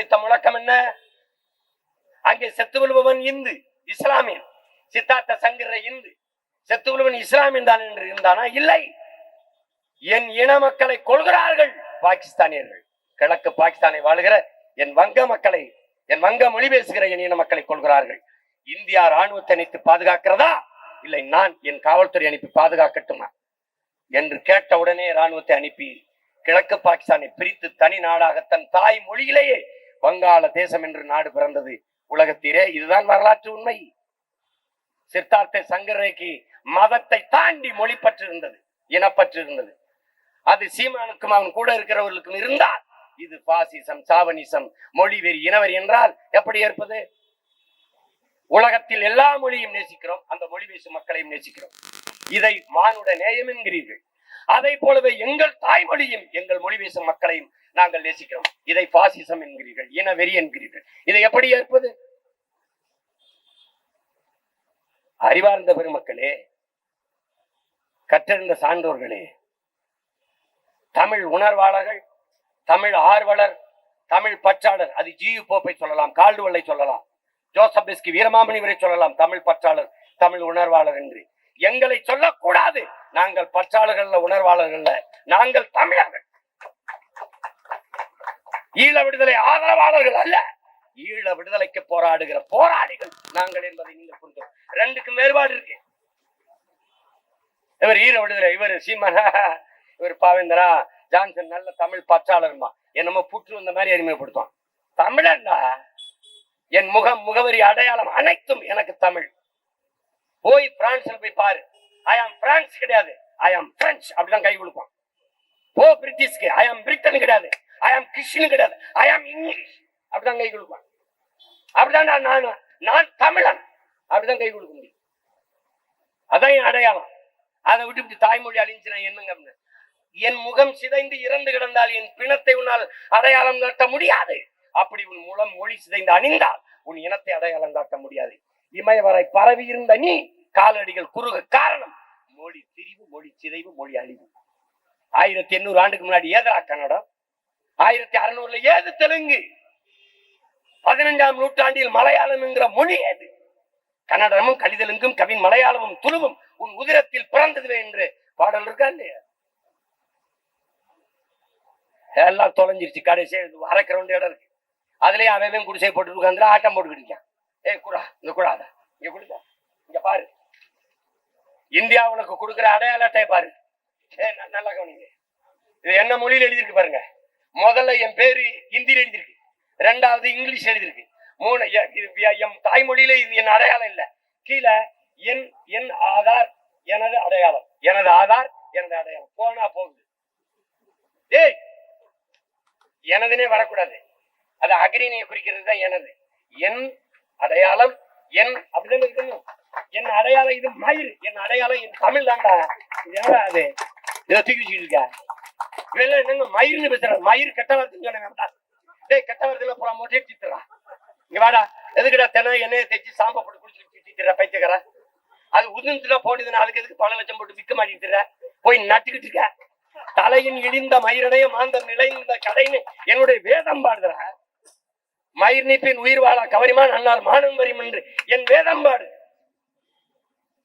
வைத்த முழக்கம் என்ன? அங்கே செத்து விழுபவன் இந்து இஸ்லாமியன். சித்தார்த்த சங்கர இந்து. செத்து விழுவன் இஸ்லாமியன் தான் என்று இருந்தானா? இல்லை. என் இன மக்களை கொள்கிறார்கள் பாகிஸ்தானியர்கள். கிழக்கு பாகிஸ்தானை வாழுகிற என் வங்க மக்களை என் வங்க மொழி பேசுகிற என் இன மக்களை கொள்கிறார்கள். இந்தியா ராணுவத்தை அணைத்து பாதுகாக்கிறதா? இல்லை நான் என் காவல்துறை அனுப்பி பாதுகாக்கட்டுமா? என்று கேட்ட உடனே ராணுவத்தை அனுப்பி கிழக்கு பாகிஸ்தானை பிரித்து தனி நாடாக தன் தாய் மொழியிலேயே வங்காள தேசம் என்று நாடு பிறந்தது. உலகத்திலே இதுதான் வரலாற்று உண்மை. சித்தார்த்த சங்கரேக்கு மதத்தை தாண்டி மொழி பற்று இருந்தது இனப்பற்று இருந்தது அது சீமானுக்கும் அவன் கூட இருக்கிறவர்களுக்கும் இருந்தால் இது பாசிசம் சாவனிசம் மொழி வெறி இனவெறி என்றால் எப்படி ஏற்பது? உலகத்தில் எல்லா மொழியும் நேசிக்கிறோம் அந்த மொழி பேசும் மக்களையும் நேசிக்கிறோம். இதை மானுட நேயம் என்கிறீர்கள். அதை போலவே எங்கள் தாய்மொழியும் எங்கள் மொழி பேசும் மக்களையும் நாங்கள் நேசிக்கிறோம். இதை பாசிசம் என்கிறீர்கள் இன வெறி என்கிறீர்கள். இதை எப்படி ஏற்பது? அறிவார்ந்த பெருமக்களே கற்றிருந்த சான்றோர்களே தமிழ் உணர்வாளர்கள் தமிழ் ஆர்வலர் தமிழ் பற்றாளர் அது ஜியு போப்பை சொல்லலாம் கால்டுவல்லை சொல்லலாம் ஜோசப் பிஸ்கி வீரமாமணி வரை சொல்லலாம் தமிழ் பற்றாளர் தமிழ் உணர்வாளர் என்று. எங்களை சொல்லக்கூடாது. நாங்கள் பற்றாளர்கள் உணர்வாளர்கள் நாங்கள் தமிழர்கள். ஈழ விடுதலை ஆதரவாளர்கள் அல்ல. ஈழ விடுதலைக்கு போராடுகிற போராளிகள் நாங்கள் என்பதை நீங்கள் புரிந்து ரெண்டுக்கும் வேறுபாடு இருக்கு. இவர் ஈழ விடுதலை இவர் சீமனா இவர் பாவேந்தரா ஜான்சன் நல்ல தமிழ் பற்றாளர்மா. என்னமோ புற்று வந்த மாதிரி அறிமுகப்படுத்துவான் தமிழன்டா என் முகம் முகவரி அடையாளம் அனைத்தும் எனக்கு தமிழ். போய் பிரான்ஸ்ல போய் பாரு. ஐ ஆம் பிரான்ஸ் கிடையாது. ஐ ஆம் பிரெஞ்சு அப்படிதான் கை கொடுப்பான். போ பிரிட்டிஷ்க்கு ஐ ஆம் பிரிட்டன் கிடையாது. ஐ ஆம் கிறிஸ்டின் கிடையாது. ஐ ஆம் இங்கிலீஷ் அப்படிதான் கை கொடுப்பான். அப்படிதான் நான் நான் நான் தமிழன் அப்படிதான் கை கொடுக்க முடியும். அதான் என் அடையாளம். அதை விட்டு இப்படி தாய்மொழி அழிஞ்சுனா என்னங்க அப்படின்னு. என் முகம் சிதைந்து இறந்து கிடந்தால் என் பிணத்தை உன்னால் அடையாளம் காட்ட முடியாது. அப்படி உன் மூலம் மொழி சிதைந்து அணிந்தால் உன் இனத்தை அடையாளம் காட்ட முடியாது. இமயவரை பரவி இருந்த நீ காலடிகள் குறுக காரணம். மொழி திரிவு மொழி சிதைவு மொழி அழிவு. ஆயிரத்தி எண்ணூறு ஆண்டுக்கு முன்னாடி ஏதா கன்னடம்? ஆயிரத்தி அறுநூறுல ஏது தெலுங்கு? பதினஞ்சாம் நூற்றாண்டில் மலையாளம் என்கிற மொழி ஏது? கன்னடமும் கலிதலுங்கும் கவின் மலையாளமும் துருவும் உன் உதிரத்தில் பிறந்ததுவே என்று பாடல் இருக்கா இல்லையா? எல்லாம் தொலைஞ்சிருச்சு கடைசி அரைக்கிற ஒன்று இடம் இருக்கு. அதுலயே அவன் குடிசை போட்டு உட்காந்து ஆட்டம் போட்டுக்கிட்டு இருக்கான். ஏய் குடா இந்த குடாத இங்க குடுக்க இங்க பாரு. இந்தியா உனக்கு கொடுக்குற அடையாள அட்டை பாரு. ஏ நல்லா கவனிங்க. இது என்ன மொழியில் எழுதியிருக்கு பாருங்க. முதல்ல என் பேரு ஹிந்தியில் எழுதியிருக்கு. ரெண்டாவது இங்கிலீஷ் எழுதியிருக்கு. மூணு என் தாய்மொழியில இது என் அடையாளம் இல்லை. கீழே என் என் ஆதார் எனது அடையாளம். எனது ஆதார் எனது அடையாளம். போனா போகுது. ஏய் எனதுனே வரக்கூடாது. அது அக்ரிணியை குறிக்கிறது தான் எனது. என் அடையாளம் என் அப்படிதான் இருக்கணும்? என் அடையாளம் இது மயில். என் அடையாளம் என் தமிழ் தாண்டா இது என்னடா அது? இதை தூக்கி வச்சுக்கிட்டு இருக்க? இவெல்லாம் என்னங்க மயிர்னு பேசுறாரு மயிர் கெட்ட வார்த்தைன்னு டேய் கெட்ட வார்த்தையில போற மோட்டே திட்டுறா இங்க வாடா. எதுக்குடா தென்னை எண்ணெயை தேய்ச்சி சாம்பை போட்டு குடிச்சு திட்டுற பைத்தியக்கார? அது உதிர்ந்துல போனதுன்னா அதுக்கு எதுக்கு பல லட்சம் போட்டு விற்க மாட்டேங்கிற போய் நட்டுக்கிட்டு இருக்க. தலையின் இழிந்த மயிரடைய மாந்த நிலைந்த கடைன்னு என்னுடைய வேதம் பாடுதுற மயிர் நீப்பின் உயிர் வாழா கவரிமா நன்னார் மானம் என்று என் வேதம் பாடு.